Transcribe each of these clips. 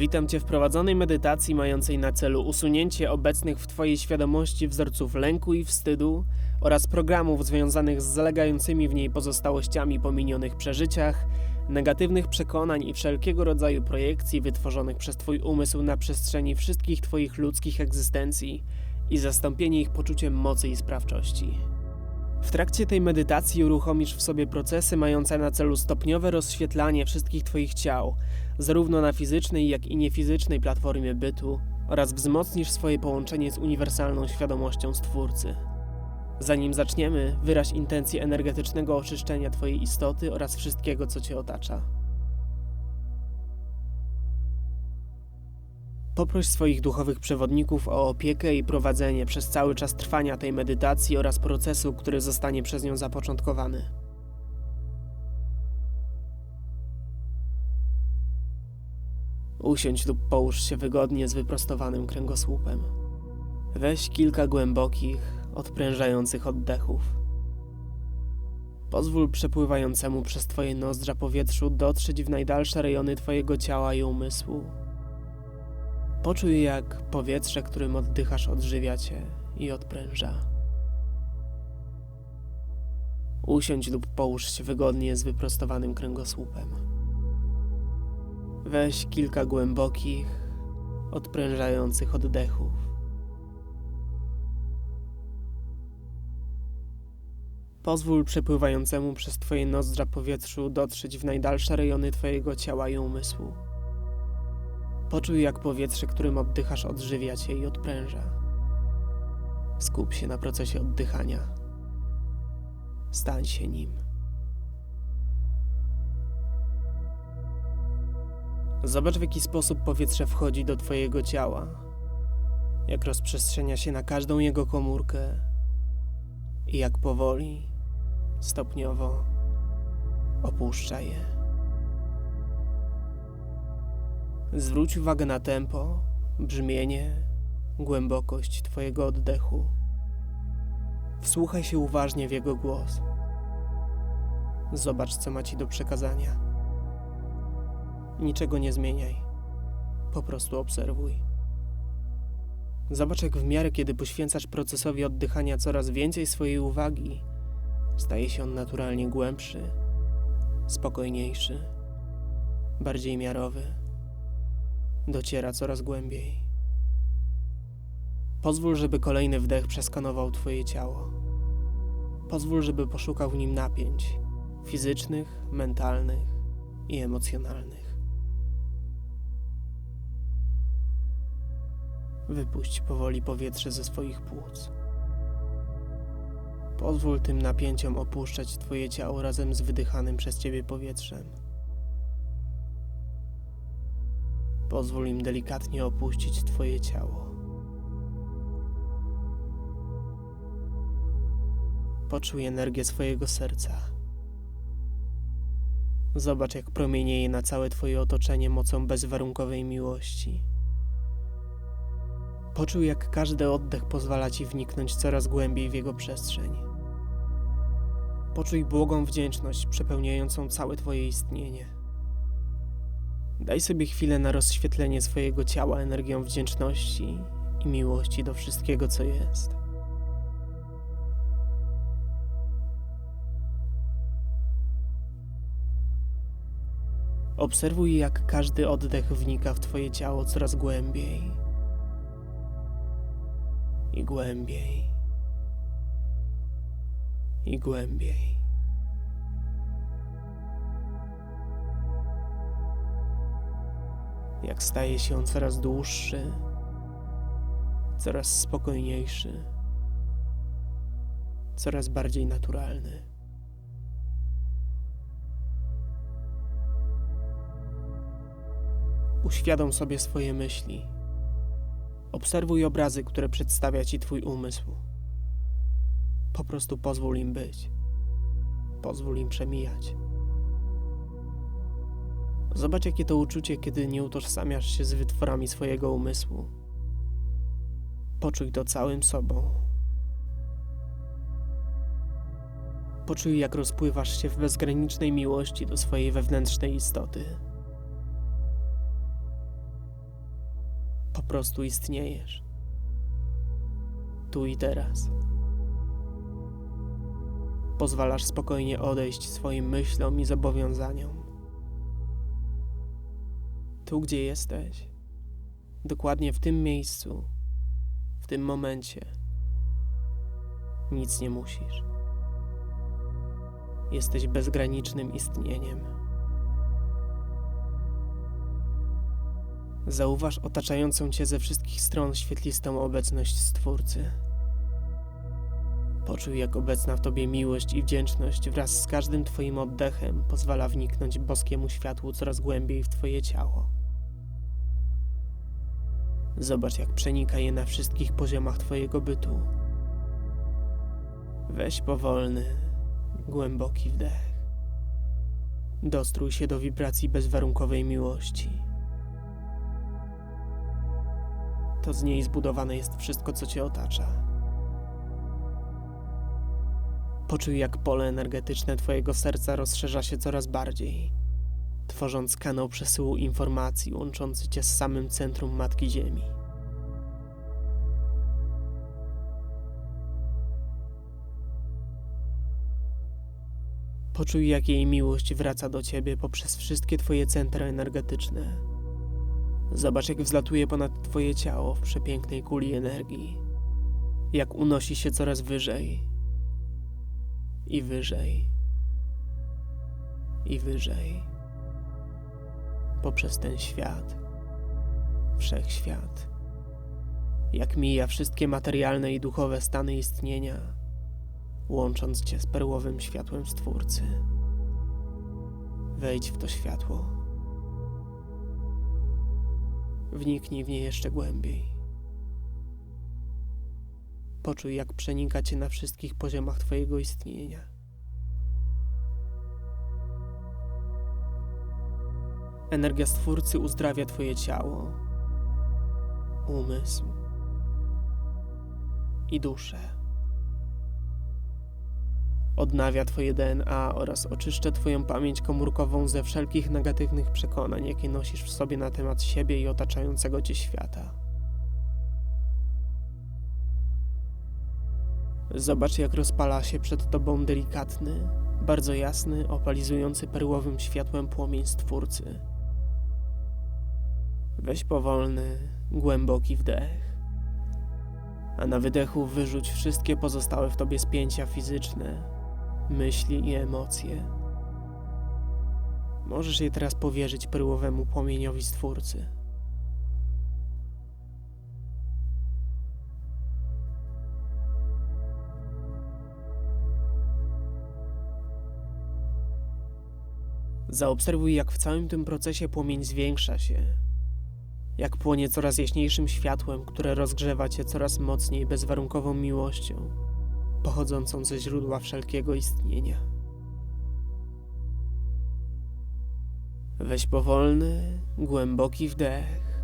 Witam Cię w prowadzonej medytacji mającej na celu usunięcie obecnych w Twojej świadomości wzorców lęku i wstydu oraz programów związanych z zalegającymi w niej pozostałościami po minionych przeżyciach, negatywnych przekonań i wszelkiego rodzaju projekcji wytworzonych przez Twój umysł na przestrzeni wszystkich Twoich ludzkich egzystencji i zastąpienie ich poczuciem mocy i sprawczości. W trakcie tej medytacji uruchomisz w sobie procesy mające na celu stopniowe rozświetlanie wszystkich Twoich ciał, zarówno na fizycznej, jak i niefizycznej platformie bytu, oraz wzmocnisz swoje połączenie z uniwersalną świadomością Stwórcy. Zanim zaczniemy, wyraź intencję energetycznego oczyszczenia Twojej istoty oraz wszystkiego, co Cię otacza. Poproś swoich duchowych przewodników o opiekę i prowadzenie przez cały czas trwania tej medytacji oraz procesu, który zostanie przez nią zapoczątkowany. Usiądź lub połóż się wygodnie z wyprostowanym kręgosłupem. Weź kilka głębokich, odprężających oddechów. Pozwól przepływającemu przez Twoje nozdrza powietrzu dotrzeć w najdalsze rejony Twojego ciała i umysłu. Poczuj, jak powietrze, którym oddychasz, odżywia Cię i odpręża. Usiądź lub połóż się wygodnie z wyprostowanym kręgosłupem. Weź kilka głębokich, odprężających oddechów. Pozwól przepływającemu przez Twoje nozdrza powietrzu dotrzeć w najdalsze rejony Twojego ciała i umysłu. Poczuj, jak powietrze, którym oddychasz, odżywia Cię i odpręża. Skup się na procesie oddychania. Stań się nim. Zobacz, w jaki sposób powietrze wchodzi do Twojego ciała, jak rozprzestrzenia się na każdą jego komórkę i jak powoli, stopniowo opuszcza je. Zwróć uwagę na tempo, brzmienie, głębokość Twojego oddechu. Wsłuchaj się uważnie w jego głos. Zobacz, co ma Ci do przekazania. Niczego nie zmieniaj. Po prostu obserwuj. Zobacz, jak w miarę kiedy poświęcasz procesowi oddychania coraz więcej swojej uwagi, staje się on naturalnie głębszy, spokojniejszy, bardziej miarowy. Dociera coraz głębiej. Pozwól, żeby kolejny wdech przeskanował Twoje ciało. Pozwól, żeby poszukał w nim napięć fizycznych, mentalnych i emocjonalnych. Wypuść powoli powietrze ze swoich płuc. Pozwól tym napięciom opuszczać Twoje ciało razem z wydychanym przez Ciebie powietrzem. Pozwól im delikatnie opuścić Twoje ciało. Poczuj energię swojego serca. Zobacz, jak promienieje na całe Twoje otoczenie mocą bezwarunkowej miłości. Poczuj, jak każdy oddech pozwala Ci wniknąć coraz głębiej w jego przestrzeń. Poczuj błogą wdzięczność przepełniającą całe Twoje istnienie. Daj sobie chwilę na rozświetlenie swojego ciała energią wdzięczności i miłości do wszystkiego, co jest. Obserwuj, jak każdy oddech wnika w Twoje ciało coraz głębiej i głębiej i głębiej. Jak staje się on coraz dłuższy, coraz spokojniejszy, coraz bardziej naturalny. Uświadom sobie swoje myśli. Obserwuj obrazy, które przedstawia ci Twój umysł. Po prostu pozwól im być. Pozwól im przemijać. Zobacz, jakie to uczucie, kiedy nie utożsamiasz się z wytworami swojego umysłu. Poczuj to całym sobą. Poczuj, jak rozpływasz się w bezgranicznej miłości do swojej wewnętrznej istoty. Po prostu istniejesz. Tu i teraz. Pozwalasz spokojnie odejść swoim myślom i zobowiązaniom. Tu, gdzie jesteś, dokładnie w tym miejscu, w tym momencie, nic nie musisz. Jesteś bezgranicznym istnieniem. Zauważ otaczającą cię ze wszystkich stron świetlistą obecność Stwórcy. Poczuj, jak obecna w tobie miłość i wdzięczność wraz z każdym twoim oddechem pozwala wniknąć boskiemu światłu coraz głębiej w twoje ciało. Zobacz, jak przenika je na wszystkich poziomach twojego bytu. Weź powolny, głęboki wdech. Dostrój się do wibracji bezwarunkowej miłości. To z niej zbudowane jest wszystko, co cię otacza. Poczuj, jak pole energetyczne Twojego serca rozszerza się coraz bardziej, tworząc kanał przesyłu informacji łączący Cię z samym centrum Matki Ziemi. Poczuj, jak jej miłość wraca do Ciebie poprzez wszystkie Twoje centra energetyczne. Zobacz, jak wzlatuje ponad Twoje ciało w przepięknej kuli energii, jak unosi się coraz wyżej i wyżej, i wyżej, poprzez ten świat, wszechświat, jak mija wszystkie materialne i duchowe stany istnienia, łącząc cię z perłowym światłem Stwórcy. Wejdź w to światło. Wniknij w nie jeszcze głębiej. Poczuj, jak przenika cię na wszystkich poziomach Twojego istnienia. Energia Stwórcy uzdrawia Twoje ciało, umysł i duszę. Odnawia Twoje DNA oraz oczyszcza Twoją pamięć komórkową ze wszelkich negatywnych przekonań, jakie nosisz w sobie na temat siebie i otaczającego Cię świata. Zobacz, jak rozpala się przed tobą delikatny, bardzo jasny, opalizujący perłowym światłem płomień Stwórcy. Weź powolny, głęboki wdech, a na wydechu wyrzuć wszystkie pozostałe w tobie spięcia fizyczne, myśli i emocje. Możesz je teraz powierzyć perłowemu płomieniowi Stwórcy. Zaobserwuj, jak w całym tym procesie płomień zwiększa się, jak płonie coraz jaśniejszym światłem, które rozgrzewa cię coraz mocniej bezwarunkową miłością, pochodzącą ze źródła wszelkiego istnienia. Weź powolny, głęboki wdech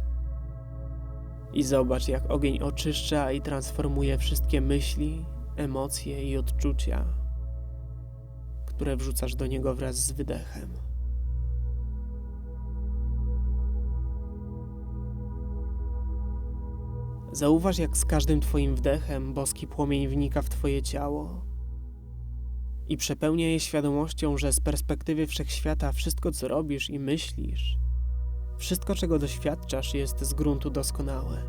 i zobacz, jak ogień oczyszcza i transformuje wszystkie myśli, emocje i odczucia, które wrzucasz do niego wraz z wydechem. Zauważ, jak z każdym Twoim wdechem boski płomień wnika w Twoje ciało i przepełnia je świadomością, że z perspektywy wszechświata wszystko, co robisz i myślisz, wszystko, czego doświadczasz, jest z gruntu doskonałe,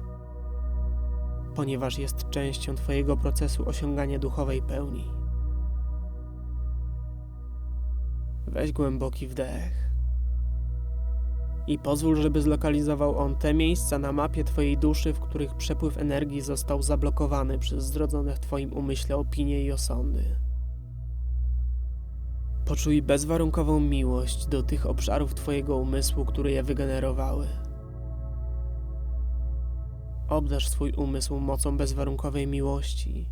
ponieważ jest częścią Twojego procesu osiągania duchowej pełni. Weź głęboki wdech i pozwól, żeby zlokalizował on te miejsca na mapie Twojej duszy, w których przepływ energii został zablokowany przez zrodzone w Twoim umyśle opinie i osądy. Poczuj bezwarunkową miłość do tych obszarów Twojego umysłu, które je wygenerowały. Obdarz swój umysł mocą bezwarunkowej miłości,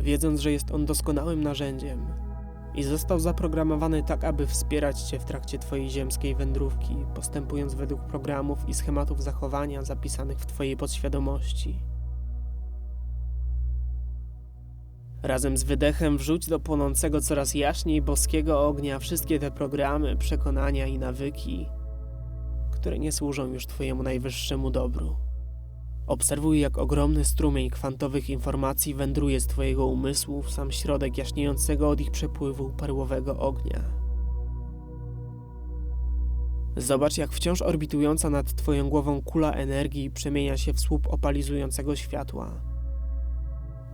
wiedząc, że jest on doskonałym narzędziem i został zaprogramowany tak, aby wspierać Cię w trakcie Twojej ziemskiej wędrówki, postępując według programów i schematów zachowania zapisanych w Twojej podświadomości. Razem z wydechem wrzuć do płonącego coraz jaśniej boskiego ognia wszystkie te programy, przekonania i nawyki, które nie służą już Twojemu najwyższemu dobru. Obserwuj, jak ogromny strumień kwantowych informacji wędruje z Twojego umysłu w sam środek jaśniejącego od ich przepływu perłowego ognia. Zobacz, jak wciąż orbitująca nad Twoją głową kula energii przemienia się w słup opalizującego światła,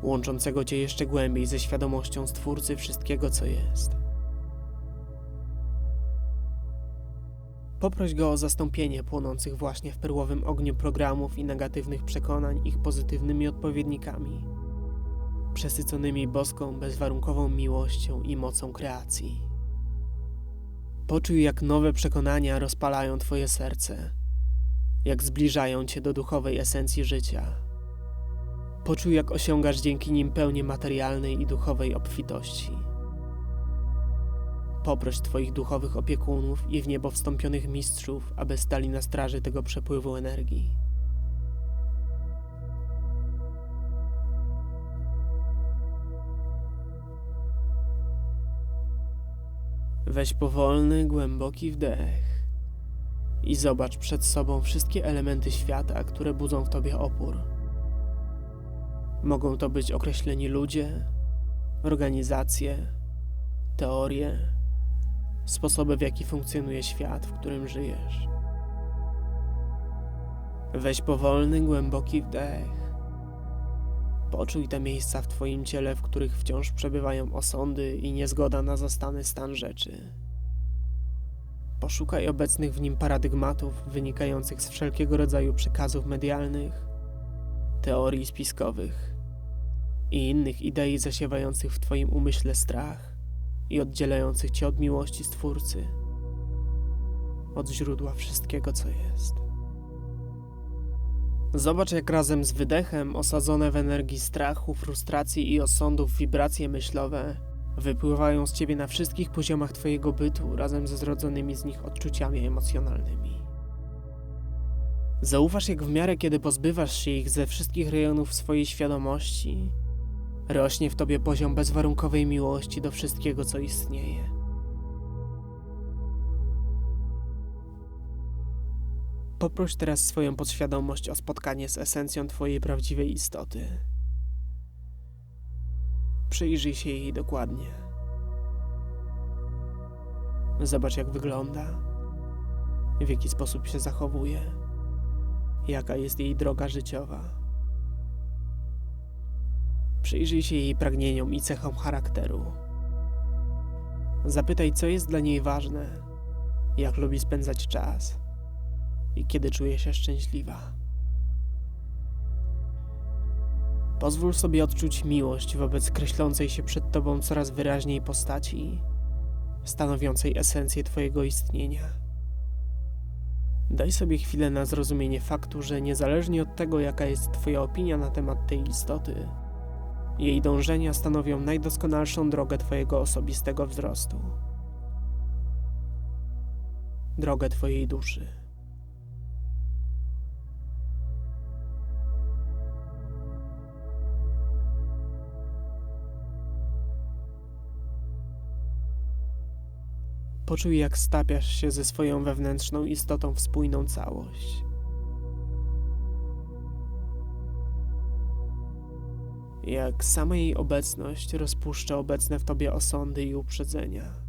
łączącego Cię jeszcze głębiej ze świadomością Stwórcy wszystkiego, co jest. Poproś go o zastąpienie płonących właśnie w perłowym ogniu programów i negatywnych przekonań ich pozytywnymi odpowiednikami, przesyconymi boską, bezwarunkową miłością i mocą kreacji. Poczuj, jak nowe przekonania rozpalają Twoje serce, jak zbliżają Cię do duchowej esencji życia. Poczuj, jak osiągasz dzięki nim pełnię materialnej i duchowej obfitości. Poproś Twoich duchowych opiekunów i w niebo wstąpionych mistrzów, aby stali na straży tego przepływu energii. Weź powolny, głęboki wdech i zobacz przed sobą wszystkie elementy świata, które budzą w tobie opór. Mogą to być określeni ludzie, organizacje, teorie, sposoby, w jaki funkcjonuje świat, w którym żyjesz. Weź powolny, głęboki wdech. Poczuj te miejsca w Twoim ciele, w których wciąż przebywają osądy i niezgoda na zastany stan rzeczy. Poszukaj obecnych w nim paradygmatów wynikających z wszelkiego rodzaju przekazów medialnych, teorii spiskowych i innych idei zasiewających w Twoim umyśle strach i oddzielających Cię od miłości Stwórcy, od źródła wszystkiego, co jest. Zobacz, jak razem z wydechem, osadzone w energii strachu, frustracji i osądów wibracje myślowe wypływają z ciebie na wszystkich poziomach twojego bytu razem ze zrodzonymi z nich odczuciami emocjonalnymi. Zauważ, jak w miarę kiedy pozbywasz się ich ze wszystkich rejonów swojej świadomości, rośnie w tobie poziom bezwarunkowej miłości do wszystkiego, co istnieje. Poproś teraz swoją podświadomość o spotkanie z esencją Twojej prawdziwej istoty. Przyjrzyj się jej dokładnie. Zobacz, jak wygląda, w jaki sposób się zachowuje, jaka jest jej droga życiowa. Przyjrzyj się jej pragnieniom i cechom charakteru. Zapytaj, co jest dla niej ważne, jak lubi spędzać czas i kiedy czuje się szczęśliwa. Pozwól sobie odczuć miłość wobec kreślącej się przed Tobą coraz wyraźniej postaci, stanowiącej esencję Twojego istnienia. Daj sobie chwilę na zrozumienie faktu, że niezależnie od tego, jaka jest Twoja opinia na temat tej istoty, jej dążenia stanowią najdoskonalszą drogę Twojego osobistego wzrostu. Drogę Twojej duszy. Poczuj, jak stapiasz się ze swoją wewnętrzną istotą w spójną całość. Jak sama jej obecność rozpuszcza obecne w tobie osądy i uprzedzenia.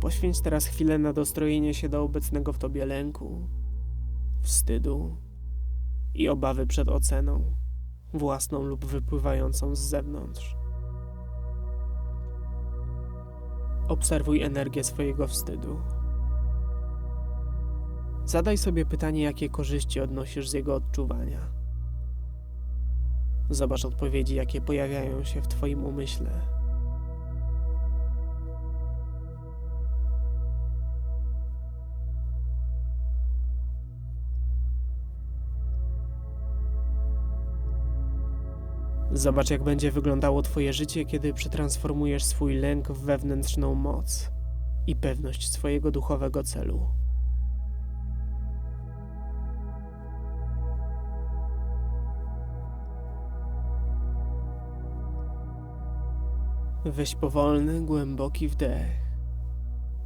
Poświęć teraz chwilę na dostrojenie się do obecnego w tobie lęku, wstydu i obawy przed oceną, własną lub wypływającą z zewnątrz. Obserwuj energię swojego wstydu. Zadaj sobie pytanie, jakie korzyści odnosisz z jego odczuwania. Zobacz odpowiedzi, jakie pojawiają się w Twoim umyśle. Zobacz, jak będzie wyglądało Twoje życie, kiedy przetransformujesz swój lęk w wewnętrzną moc, i pewność swojego duchowego celu. Weź powolny, głęboki wdech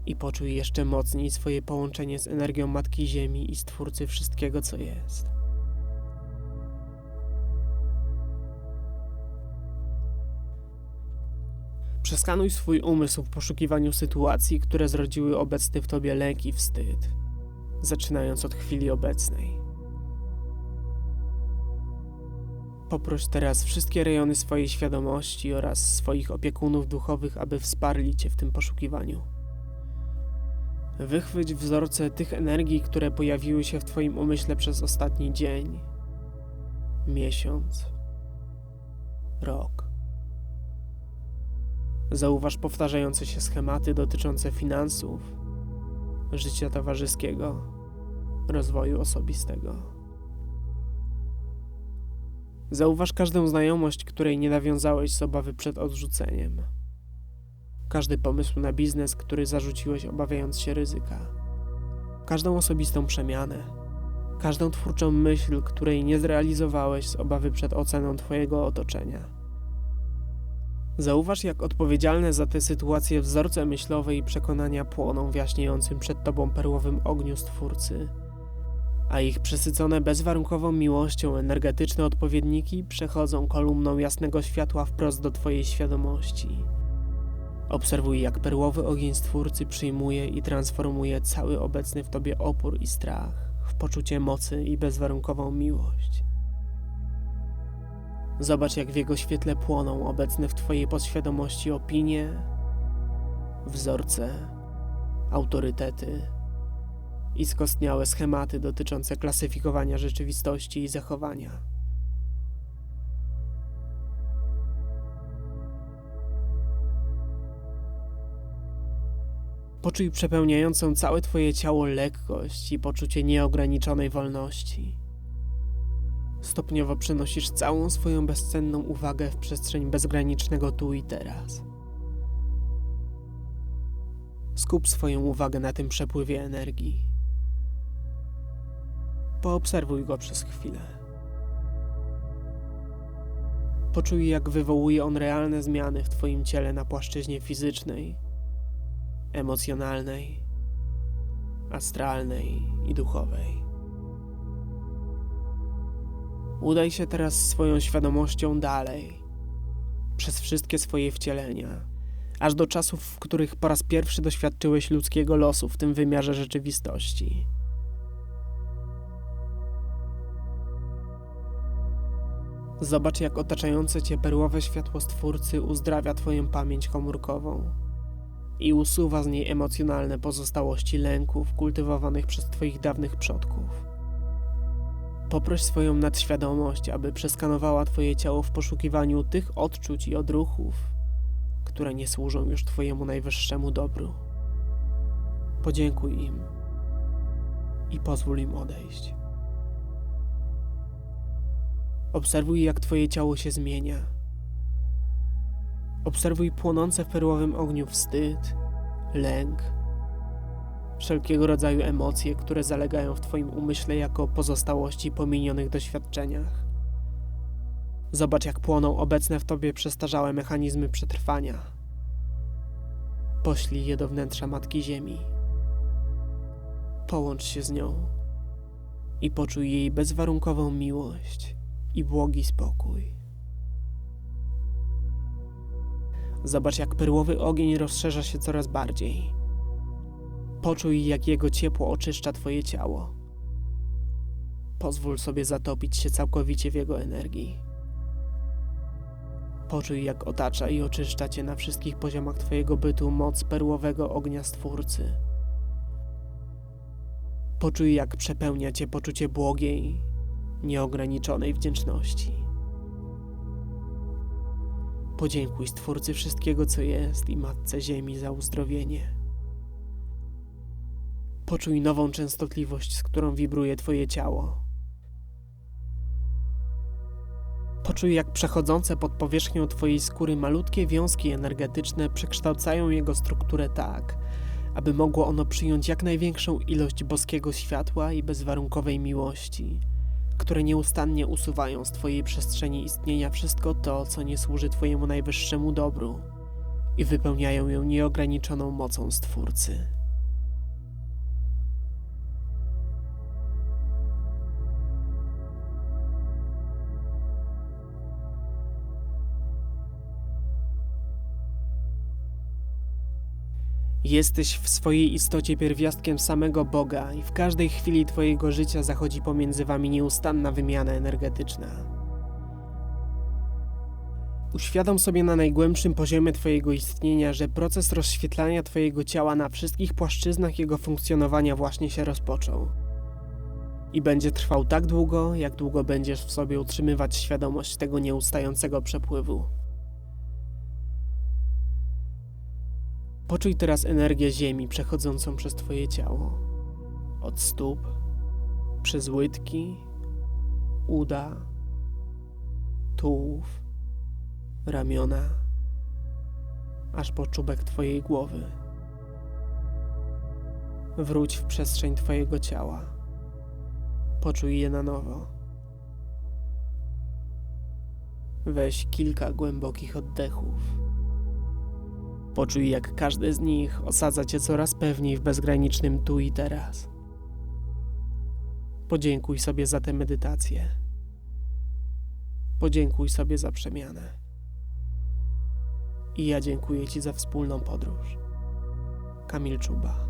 i poczuj jeszcze mocniej swoje połączenie z energią Matki Ziemi i Stwórcy wszystkiego, co jest. Przeskanuj swój umysł w poszukiwaniu sytuacji, które zrodziły obecny w tobie lęk i wstyd, zaczynając od chwili obecnej. Poproś teraz wszystkie rejony swojej świadomości oraz swoich opiekunów duchowych, aby wsparli cię w tym poszukiwaniu. Wychwyć wzorce tych energii, które pojawiły się w Twoim umyśle przez ostatni dzień, miesiąc, rok. Zauważ powtarzające się schematy dotyczące finansów, życia towarzyskiego, rozwoju osobistego. Zauważ każdą znajomość, której nie nawiązałeś z obawy przed odrzuceniem. Każdy pomysł na biznes, który zarzuciłeś obawiając się ryzyka. Każdą osobistą przemianę. Każdą twórczą myśl, której nie zrealizowałeś z obawy przed oceną Twojego otoczenia. Zauważ, jak odpowiedzialne za te sytuacje wzorce myślowe i przekonania płoną w jaśniejącym przed Tobą perłowym ogniu Stwórcy, a ich przesycone bezwarunkową miłością energetyczne odpowiedniki przechodzą kolumną jasnego światła wprost do Twojej świadomości. Obserwuj, jak perłowy ogień Stwórcy przyjmuje i transformuje cały obecny w Tobie opór i strach w poczucie mocy i bezwarunkową miłość. Zobacz, jak w jego świetle płoną obecne w Twojej podświadomości opinie, wzorce, autorytety i skostniałe schematy dotyczące klasyfikowania rzeczywistości i zachowania. Poczuj przepełniającą całe Twoje ciało lekkość i poczucie nieograniczonej wolności. Stopniowo przenosisz całą swoją bezcenną uwagę w przestrzeń bezgranicznego tu i teraz. Skup swoją uwagę na tym przepływie energii. Poobserwuj go przez chwilę. Poczuj, jak wywołuje on realne zmiany w Twoim ciele na płaszczyźnie fizycznej, emocjonalnej, astralnej i duchowej. Udaj się teraz swoją świadomością dalej, przez wszystkie swoje wcielenia, aż do czasów, w których po raz pierwszy doświadczyłeś ludzkiego losu w tym wymiarze rzeczywistości. Zobacz, jak otaczające cię perłowe światło Stwórcy uzdrawia Twoją pamięć komórkową i usuwa z niej emocjonalne pozostałości lęków kultywowanych przez Twoich dawnych przodków. Poproś swoją nadświadomość, aby przeskanowała Twoje ciało w poszukiwaniu tych odczuć i odruchów, które nie służą już Twojemu najwyższemu dobru. Podziękuj im i pozwól im odejść. Obserwuj, jak Twoje ciało się zmienia. Obserwuj płonące w perłowym ogniu wstyd, lęk, wszelkiego rodzaju emocje, które zalegają w Twoim umyśle jako pozostałości po minionych doświadczeniach. Zobacz, jak płoną obecne w Tobie przestarzałe mechanizmy przetrwania. Poślij je do wnętrza Matki Ziemi. Połącz się z nią i poczuj jej bezwarunkową miłość i błogi spokój. Zobacz, jak perłowy ogień rozszerza się coraz bardziej Poczuj, jak jego ciepło oczyszcza Twoje ciało. Pozwól sobie zatopić się całkowicie w jego energii. Poczuj, jak otacza i oczyszcza Cię na wszystkich poziomach Twojego bytu moc perłowego ognia Stwórcy. Poczuj, jak przepełnia Cię poczucie błogiej, nieograniczonej wdzięczności. Podziękuj Stwórcy wszystkiego, co jest i Matce Ziemi za uzdrowienie. Poczuj nową częstotliwość, z którą wibruje Twoje ciało. Poczuj, jak przechodzące pod powierzchnią Twojej skóry malutkie wiązki energetyczne przekształcają jego strukturę tak, aby mogło ono przyjąć jak największą ilość boskiego światła i bezwarunkowej miłości, które nieustannie usuwają z Twojej przestrzeni istnienia wszystko to, co nie służy Twojemu najwyższemu dobru i wypełniają ją nieograniczoną mocą Stwórcy. Jesteś w swojej istocie pierwiastkiem samego Boga i w każdej chwili Twojego życia zachodzi pomiędzy Wami nieustanna wymiana energetyczna. Uświadom sobie na najgłębszym poziomie Twojego istnienia, że proces rozświetlania Twojego ciała na wszystkich płaszczyznach jego funkcjonowania właśnie się rozpoczął. I będzie trwał tak długo, jak długo będziesz w sobie utrzymywać świadomość tego nieustającego przepływu. Poczuj teraz energię Ziemi przechodzącą przez Twoje ciało. Od stóp, przez łydki, uda, tułów, ramiona, aż po czubek Twojej głowy. Wróć w przestrzeń Twojego ciała. Poczuj je na nowo. Weź kilka głębokich oddechów. Poczuj, jak każdy z nich osadza cię coraz pewniej w bezgranicznym tu i teraz. Podziękuj sobie za tę medytację. Podziękuj sobie za przemianę. I ja dziękuję Ci za wspólną podróż. Kamil Czuba.